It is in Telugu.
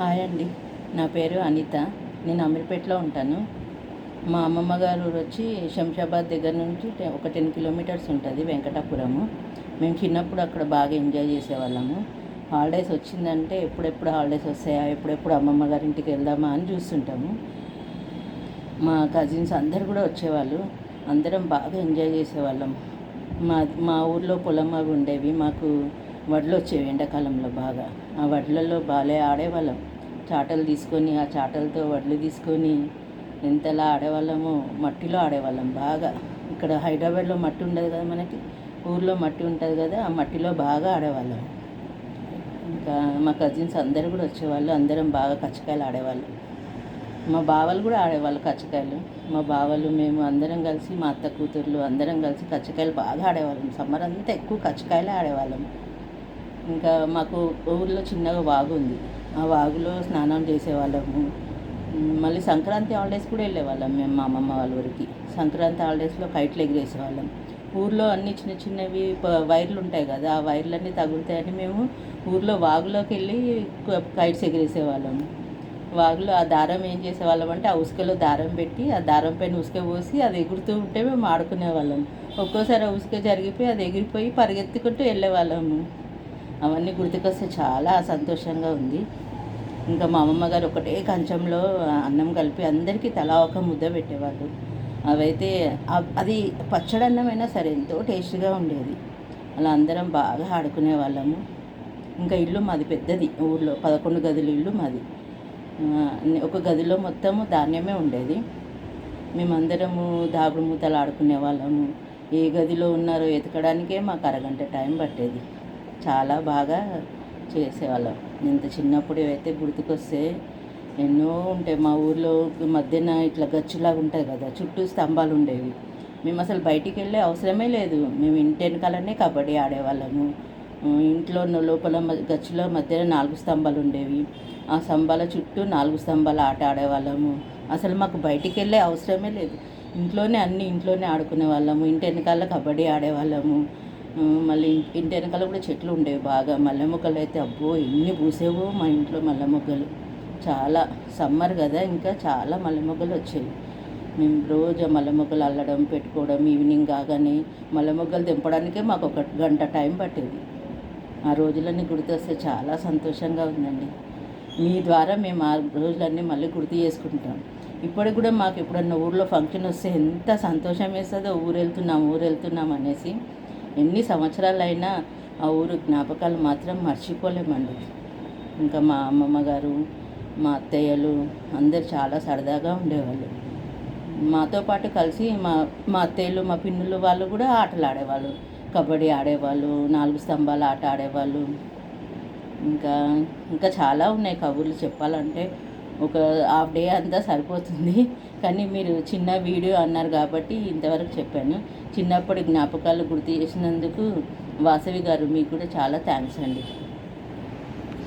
హాయ్ అండి. నా పేరు అనిత. నేను అమీర్పేటలో ఉంటాను. మా అమ్మమ్మ గారు వచ్చి శంషాబాద్ దగ్గర నుంచి టె- ఒక టెన్ కిలోమీటర్స్ ఉంటుంది వెంకటాపురము. మేము చిన్నప్పుడు అక్కడ బాగా ఎంజాయ్ చేసేవాళ్ళము. హాలిడేస్ వచ్చిందంటే ఎప్పుడెప్పుడు హాలిడేస్ వస్తాయా ఎప్పుడెప్పుడు అమ్మమ్మ గారి ఇంటికి వెళ్దామా అని చూస్తుంటాము. మా కజిన్స్ అందరు కూడా వచ్చేవాళ్ళు. అందరం బాగా ఎంజాయ్ చేసేవాళ్ళం. మా మా ఊర్లో పొలం అవి ఉండేవి. మాకు వడ్లు వచ్చేవి ఎండాకాలంలో బాగా. ఆ వడ్లలో బాలే ఆడేవాళ్ళం. చాటలు తీసుకొని ఆ చాటలతో వడ్లు తీసుకొని ఎంతలా ఆడేవాళ్ళము మట్టిలో ఆడేవాళ్ళం బాగా. ఇక్కడ హైదరాబాద్లో మట్టి ఉండదు కదా మనకి ఊర్లో మట్టి ఉంటుంది కదా ఆ మట్టిలో బాగా ఆడేవాళ్ళం. ఇంకా మా కజిన్స్ అందరు కూడా వచ్చేవాళ్ళు అందరం బాగా కచ్చకాయలు ఆడేవాళ్ళు. మా బావలు కూడా ఆడేవాళ్ళు కచ్చకాయలు. మా బావలు మేము అందరం కలిసి మా అత్త కూతుర్లు అందరం కలిసి కచ్చకాయలు బాగా ఆడేవాళ్ళం. సమ్మర్ అంతా ఎక్కువ కచ్చకాయలే ఆడేవాళ్ళం. ఇంకా మాకు ఊర్లో చిన్నగా బాగుంది ఆ వాగులో స్నానం చేసేవాళ్ళము. మళ్ళీ సంక్రాంతి హాలిడేస్ కూడా వెళ్ళేవాళ్ళం మేము మా అమ్మమ్మ వాళ్ళ ఊరికి. సంక్రాంతి హాలిడేస్లో కైట్లు ఎగిరేసేవాళ్ళం. ఊర్లో అన్ని చిన్న చిన్నవి వైర్లు ఉంటాయి కదా ఆ వైర్లన్నీ తగులుతాయని మేము ఊర్లో వాగులోకి వెళ్ళి కైట్స్ ఎగిరేసేవాళ్ళం. వాగులో ఆ దారం ఏం చేసేవాళ్ళం అంటే ఆ ఉసుకలో దారం పెట్టి ఆ దారం పైన ఉసుక పోసి అది ఎగురుతూ ఉంటే మేము ఆడుకునేవాళ్ళం. ఒక్కోసారి ఆ ఉసుక జరిగిపోయి అది ఎగిరిపోయి పరిగెత్తుకుంటూ వెళ్ళేవాళ్ళము. అవన్నీ గుర్తుకొస్తే చాలా సంతోషంగా ఉంది. ఇంకా మా అమ్మమ్మ గారు ఒకటే కంచంలో అన్నం కలిపి అందరికీ తలా ఒక ముద్ద పెట్టేవాళ్ళు. అవైతే అది పచ్చడన్నమైనా సరే ఎంతో టేస్ట్గా ఉండేది. అలా అందరం బాగా ఆడుకునే వాళ్ళము. ఇంకా ఇల్లు మాది పెద్దది ఊర్లో పదకొండు గదుల ఇల్లు మాది. ఒక గదిలో మొత్తము ధాన్యమే ఉండేది. మేమందరము దాగుడు మూతలు ఆడుకునే వాళ్ళము. ఏ గదిలో ఉన్నారో ఎతకడానికే మాకు అరగంట టైం పట్టేది. చాలా బాగా చేసేవాళ్ళం. ఇంత చిన్నప్పుడు అయితే గుర్తుకొస్తే ఎన్నో ఉంటాయి. మా ఊర్లో మధ్యన ఇట్లా గచ్చులాగా ఉంటుంది కదా చుట్టూ స్తంభాలు ఉండేవి. మేము అసలు బయటికి వెళ్ళే అవసరమే లేదు. మేము ఇంటి వెనకాలనే కబడ్డీ ఆడేవాళ్ళము. ఇంట్లో ఉన్న లోపల గచ్చులో మధ్యన నాలుగు స్తంభాలు ఉండేవి. ఆ స్తంభాల చుట్టూ నాలుగు స్తంభాలు ఆట ఆడేవాళ్ళము. అసలు మాకు బయటికి వెళ్ళే అవసరమే లేదు. ఇంట్లోనే అన్ని ఇంట్లోనే ఆడుకునే వాళ్ళము. ఇంటి వెనకాల కబడ్డీ ఆడేవాళ్ళము. మళ్ళీ ఇంటి- వెనకాల కూడా చెట్లు ఉండేవి బాగా. మల్లె మొక్కలు అయితే అబ్బో ఎన్ని పూసేవో మా ఇంట్లో మల్లె మొగ్గలు చాలా సమ్మర్ కదా ఇంకా చాలా మల్లె మొగ్గలు వచ్చేవి మేము రోజు మల్లె మొగ్గలు అల్లడం పెట్టుకోవడం ఈవినింగ్ కాగానే మల్లె మొగ్గలు తెంపడానికే మాకు ఒక గంట టైం పట్టేది. ఆ రోజులన్నీ గుర్తొస్తే చాలా సంతోషంగా ఉందండి. మీ ద్వారా మేము ఆ రోజులన్నీ మళ్ళీ గుర్తు చేసుకుంటాం. ఇప్పటికి కూడా మాకు ఎప్పుడన్నా ఊర్లో ఫంక్షన్ వస్తే ఎంత సంతోషం వేస్తుందో ఊరు వెళ్తున్నాం ఊరు వెళ్తున్నాం అనేసి ఎన్ని సంవత్సరాలైనా ఆ ఊరు జ్ఞాపకాలు మాత్రం మర్చిపోలేమండి. ఇంకా మా అమ్మమ్మ గారు మా అత్తయ్యలు అందరు చాలా సరదాగా ఉండేవాళ్ళు. మాతో పాటు కలిసి మా మా అత్తయ్యలు మా పిన్నులు వాళ్ళు కూడా ఆటలు ఆడేవాళ్ళు. కబడ్డీ ఆడేవాళ్ళు నాలుగు స్తంభాల ఆట ఆడేవాళ్ళు. ఇంకా ఇంకా చాలా ఉన్నాయి కబుర్లు చెప్పాలంటే. ఒక హాఫ్ డే అంతా సరిపోతుంది. కానీ మీరు చిన్న వీడియో అన్నారు కాబట్టి ఇంతవరకు చెప్పాను. చిన్నప్పటి జ్ఞాపకాలు గుర్తు చేసినందుకు వాసవి గారు మీకు కూడా చాలా థ్యాంక్స్ అండి.